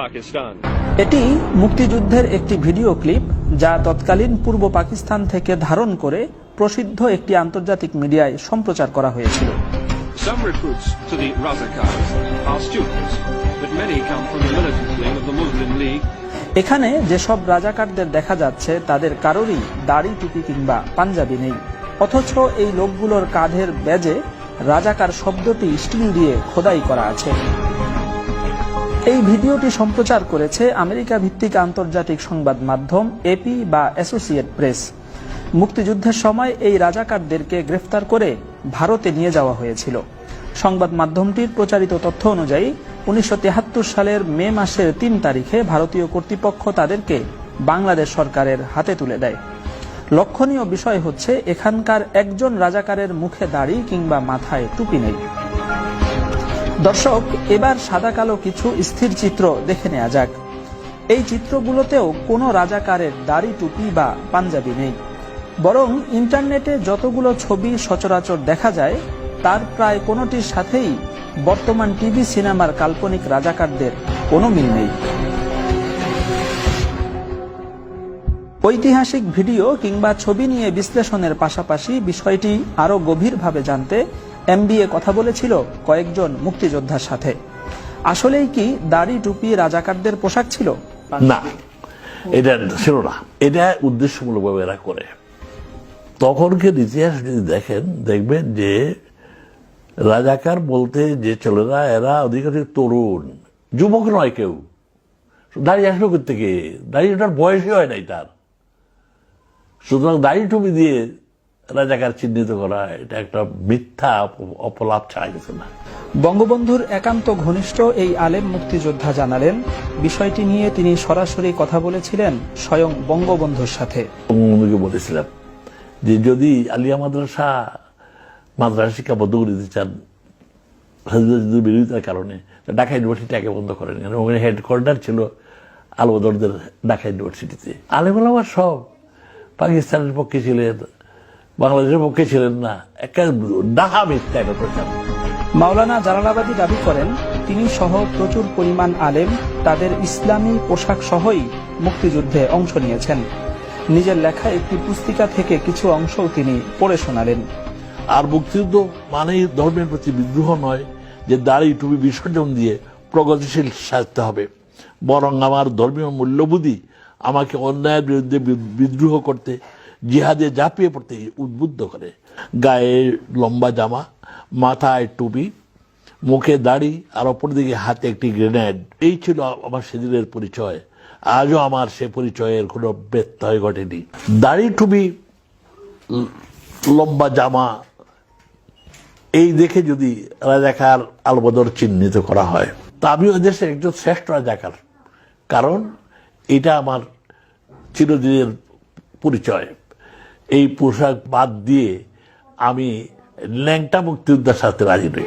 Pakistan. এটি মুক্তিযুদ্ধের একটি ভিডিও ক্লিপ যা তৎকালীন পূর্ব পাকিস্তান থেকে ধারণ করে প্রসিদ্ধ একটি আন্তর্জাতিক মিডিয়ায় সম্প্রচার করা হয়েছিল। Some recruits to the Razakars are students, but many come from the militant wing of the Muslim League. এখানে যেসব রাজাকারদের দেখা যাচ্ছে তাদের কারোরই দাড়ি টুপি কিংবা পাঞ্জাবি নেই। অথচ এই লোকগুলোর কাঁধের ব্যাজে রাজাকার শব্দটি স্টিল দিয়ে খোদাই করা আছে। এই ভিডিওটি সম্প্রচার করেছে আমেরিকা ভিত্তিক আন্তর্জাতিক সংবাদ মাধ্যম এপি বা অ্যাসোসিয়েট প্রেস। মুক্তিযুদ্ধের সময় এই রাজাকারদেরকে গ্রেফতার করে ভারতে নিয়ে যাওয়া হয়েছিল। সংবাদ মাধ্যমটির প্রচারিত তথ্য অনুযায়ী, উনিশশো সালের মে মাসের তিন তারিখে ভারতীয় কর্তৃপক্ষ তাদেরকে বাংলাদেশ সরকারের হাতে তুলে দেয়। লক্ষণীয় বিষয় হচ্ছে, এখানকার একজন রাজাকারের মুখে দাড়ি কিংবা মাথায় টুপি নেই। দর্শক, এবার সাদা কালো কিছু স্থির চিত্র দেখে নেওয়া যাক। এই চিত্রগুলোতেও কোনো রাজাকারের দাড়ি, টুপি বা পাঞ্জাবি নেই। বরং ইন্টারনেটে যতগুলো ছবি সচরাচর দেখা যায়, তার প্রায় কোনোটির সাথেই বর্তমান টিভি সিনেমার কাল্পনিক রাজাকারদের কোনো মিল নেই। ঐতিহাসিক ভিডিও কিংবা ছবি নিয়ে বিশ্লেষণের পাশাপাশি বিষয়টি আরও গভীরভাবে জানতে এমবিএ কথা বলেছিল কয়েকজন মুক্তিযোদ্ধার সাথে। আসলেই কি দাড়ি টুপি রাজাকারদের পোশাক ছিল? না, এটা ছিল না। এটা উদ্দেশ্যমূলকভাবে এরা করে। তখনকার ইতিহাস যদি দেখেন, দেখবেন যে রাজাকার বলতে যে ছেলেরা, এরা অধিকাংশ তরুণ, যুবক নয় কেউ। দাঁড়িয়ে আসবে থেকে দাঁড়িয়ে ওটার বয়সই হয় নাই তার। সুতরাং দাড়ি টুপি দিয়ে রাজাকার চিহ্নিত করা এটা একটা মিথ্যা অপলাপ ছাড়া কিছু না। বঙ্গবন্ধুর একান্ত ঘনিষ্ঠ এই আলেম মুক্তিযোদ্ধা জানালেন বিষয়টি নিয়ে তিনি সরাসরি কথা বলেছিলেন স্বয়ং বঙ্গবন্ধুর সাথে। বঙ্গবন্ধুকে বলেছিলাম যে যদি আলিয়া মাদ্রাসা মাদ্রাসা শিক্ষা বন্ধ করে দিতে চান বিরোধিতার কারণে তা ইউনিভার্সিটি ইউনিভার্সিটিটাকে বন্ধ করেন। ওখানে হেডকোয়ার্টার ছিল আলবদরদের ঢাকা ইউনিভার্সিটিতে। আলেমালামার সব পাকিস্তানের পক্ষে ছিলেন বাংলাদেশের পক্ষে ছিলেন না। একটা ডাহা মিথ্যা একটা প্রচার মাওলানা জালালাবাদী দাবি করেন তিনি সহ প্রচুর পরিমাণ আলেম তাদের ইসলামী পোশাক সহই মুক্তিযুদ্ধে অংশ নিয়েছেন। নিজের লেখা একটি পুস্তিকা থেকে কিছু অংশও তিনি পড়ে শোনালেন। আর মুক্তিযুদ্ধ মানেই ধর্মের প্রতি বিদ্রোহ নয় যে দাড়ি টুপি বিসর্জন দিয়ে প্রগতিশীল সাজতে হবে। বরং আমার ধর্মীয় মূল্যবোধই আমাকে অন্যায়ের বিরুদ্ধে বিদ্রোহ করতে জিহাদে ঝাঁপিয়ে পড়তে উদ্বুদ্ধ করে। গায়ে লম্বা জামা, মাথায় টুপি, মুখে দাড়ি, আর অপর দিকে হাতে একটি গ্রেনেড। এই ছিল আমার সেদিনের পরিচয়। আজও আমার সে পরিচয়ের কোনো ব্যত্যয় ঘটেনি। দাড়ি, টুপি, লম্বা জামা, এই দেখে যদি রাজাকার আলবদর চিহ্নিত করা হয়। তা আমি ওই দেশের একজন শ্রেষ্ঠ রাজাকার। কারণ এটা আমার চিরদিনের পরিচয়। এই পোশাক বাদ দিয়ে আমি ল্যাংটা মুক্তিযোদ্ধার সাথে রাজি নই।